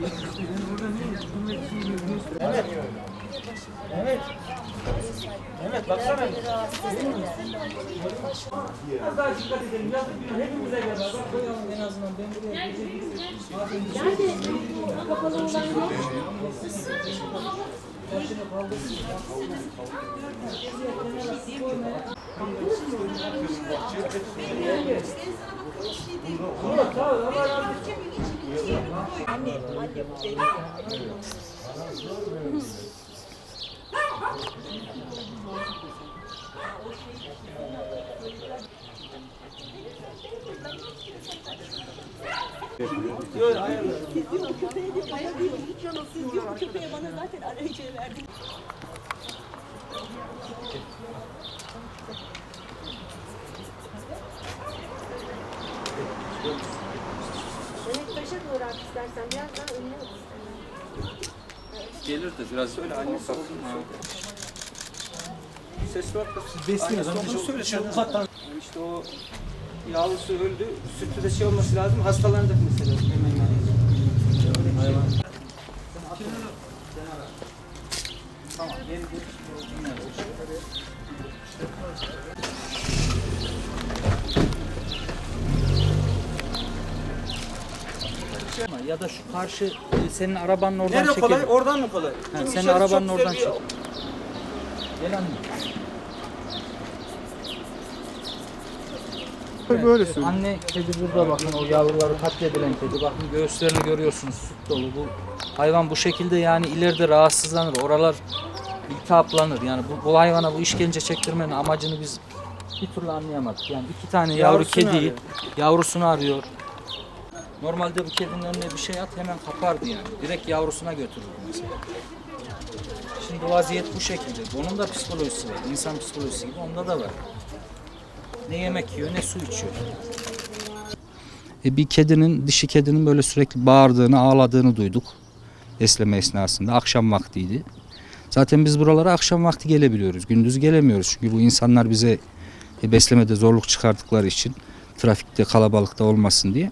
Evet. Evet. Evet baksana. Biraz daha dikkat edelim. Yazık günah hepimize gel. Bak koyalım en azından. Ben buraya gece Kapalı olan yok. Siz diyor köpeğe diyor bana diyor siz diyor bu köpeğe bana zaten arayıcıya verdiniz. Mehmet Paşa istersen biraz daha önüne. Gelir de biraz öyle anne sakın ha. Ses var da. Besliyoruz. Annesi Onu söyle. söyle. Şu ufaktan. İşte o yavrusu öldü. Sütlü de şey olması lazım. Hastalanacak mesela. Hemen yani. Hayvan. Tamam. Geri gel. Ya da şu karşı e, senin arabanın oradan Nerede kolay? çekelim. Oradan mı kolay? Ha, senin içerisi arabanın çok güzel oradan bir- çek. Gel anne. Böyle söyleyeyim. Anne kedi burada bakın o yavruları katledilen kedi bakın göğüslerini görüyorsunuz süt dolu bu hayvan bu şekilde yani ileride rahatsızlanır oralar iltihaplanır yani bu, bu hayvana bu işkence çektirmenin amacını biz bir türlü anlayamadık yani iki tane yavru Yavrusunu kediyi arıyor. yavrusunu arıyor normalde bu kedinin önüne bir şey at hemen kapardı yani direkt yavrusuna götürürdü mesela şimdi vaziyet bu şekilde bunun da psikolojisi var insan psikolojisi gibi onda da var ne yemek yiyor ne su içiyor. E bir kedinin, dişi kedinin böyle sürekli bağırdığını, ağladığını duyduk. Besleme esnasında. Akşam vaktiydi. Zaten biz buralara akşam vakti gelebiliyoruz. Gündüz gelemiyoruz. Çünkü bu insanlar bize e, beslemede zorluk çıkardıkları için trafikte kalabalıkta olmasın diye.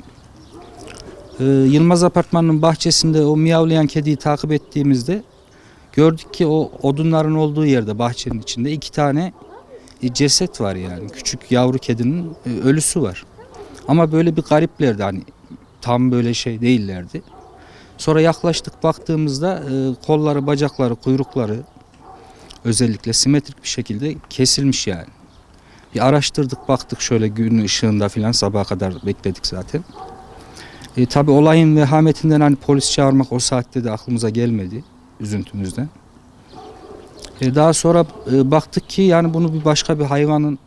E, Yılmaz Apartmanı'nın bahçesinde o miyavlayan kediyi takip ettiğimizde gördük ki o odunların olduğu yerde bahçenin içinde iki tane e, ceset var yani. Küçük yavru kedinin e, ölüsü var. Ama böyle bir gariplerdi hani tam böyle şey değillerdi. Sonra yaklaştık baktığımızda e, kolları, bacakları, kuyrukları özellikle simetrik bir şekilde kesilmiş yani. Bir araştırdık baktık şöyle gün ışığında filan sabaha kadar bekledik zaten. E, tabii olayın vehametinden hani polis çağırmak o saatte de aklımıza gelmedi üzüntümüzden. E, daha sonra e, baktık ki yani bunu bir başka bir hayvanın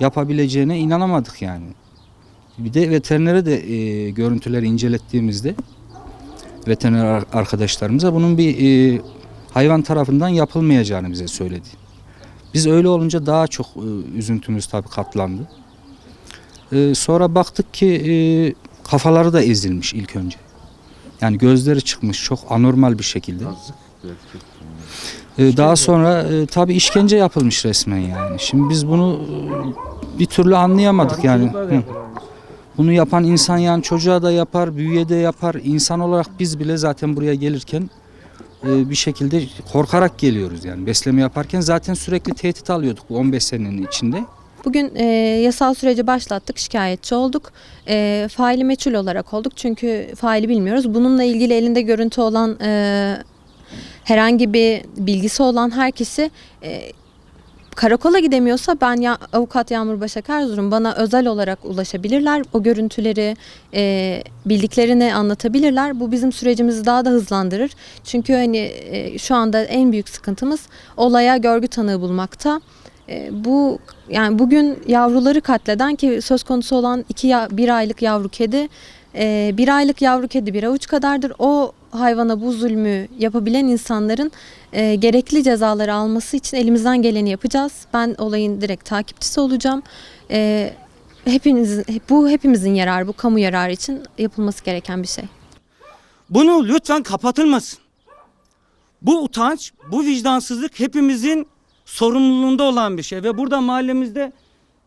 yapabileceğine inanamadık yani. Bir de veterinere de e, görüntüleri incelettiğimizde veteriner ar- arkadaşlarımıza bunun bir e, hayvan tarafından yapılmayacağını bize söyledi. Biz öyle olunca daha çok e, üzüntümüz tabii katlandı. E, sonra baktık ki e, kafaları da ezilmiş ilk önce. Yani gözleri çıkmış çok anormal bir şekilde. Ee, Daha sonra e, tabii işkence yapılmış resmen yani. Şimdi biz bunu e, bir türlü anlayamadık yani. Hı. Bunu yapan insan yani çocuğa da yapar, büyüye de yapar. İnsan olarak biz bile zaten buraya gelirken e, bir şekilde korkarak geliyoruz yani. Besleme yaparken zaten sürekli tehdit alıyorduk bu 15 senenin içinde. Bugün e, yasal süreci başlattık, şikayetçi olduk. E, faili meçhul olarak olduk çünkü faili bilmiyoruz. Bununla ilgili elinde görüntü olan e, herhangi bir bilgisi olan herkesi e, karakola gidemiyorsa ben ya avukat Yağmur Başak Erzurum bana özel olarak ulaşabilirler. O görüntüleri e, bildiklerini anlatabilirler. Bu bizim sürecimizi daha da hızlandırır. Çünkü hani e, şu anda en büyük sıkıntımız olaya görgü tanığı bulmakta. E, bu yani bugün yavruları katleden ki söz konusu olan iki bir aylık yavru kedi e, bir aylık yavru kedi bir avuç kadardır. O hayvana bu zulmü yapabilen insanların e, gerekli cezaları alması için elimizden geleni yapacağız. Ben olayın direkt takipçisi olacağım. E, hepiniz bu hepimizin yararı, bu kamu yararı için yapılması gereken bir şey. Bunu lütfen kapatılmasın. Bu utanç, bu vicdansızlık hepimizin sorumluluğunda olan bir şey ve burada mahallemizde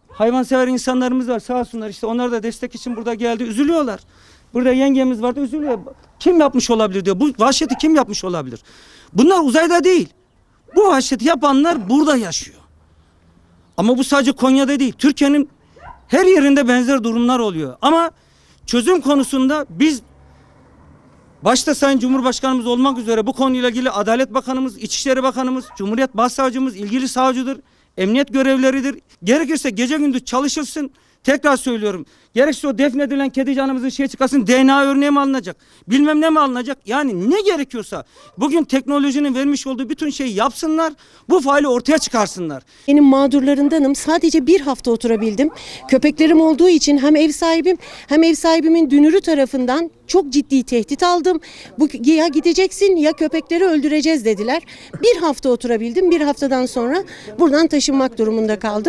hayvansever insanlarımız var sağ olsunlar işte onlar da destek için burada geldi üzülüyorlar. Burada yengemiz vardı üzülüyor. Kim yapmış olabilir diyor. Bu vahşeti kim yapmış olabilir? Bunlar uzayda değil. Bu vahşeti yapanlar burada yaşıyor. Ama bu sadece Konya'da değil. Türkiye'nin her yerinde benzer durumlar oluyor. Ama çözüm konusunda biz başta Sayın Cumhurbaşkanımız olmak üzere bu konuyla ilgili Adalet Bakanımız, İçişleri Bakanımız, Cumhuriyet Başsavcımız, ilgili savcıdır, emniyet görevleridir. Gerekirse gece gündüz çalışılsın. Tekrar söylüyorum. Gerekirse o defnedilen kedi canımızın şey çıkarsın DNA örneği mi alınacak? Bilmem ne mi alınacak? Yani ne gerekiyorsa bugün teknolojinin vermiş olduğu bütün şeyi yapsınlar. Bu faili ortaya çıkarsınlar. Benim mağdurlarındanım. Sadece bir hafta oturabildim. Köpeklerim olduğu için hem ev sahibim hem ev sahibimin dünürü tarafından çok ciddi tehdit aldım. Bu ya gideceksin ya köpekleri öldüreceğiz dediler. Bir hafta oturabildim. Bir haftadan sonra buradan taşınmak durumunda kaldım.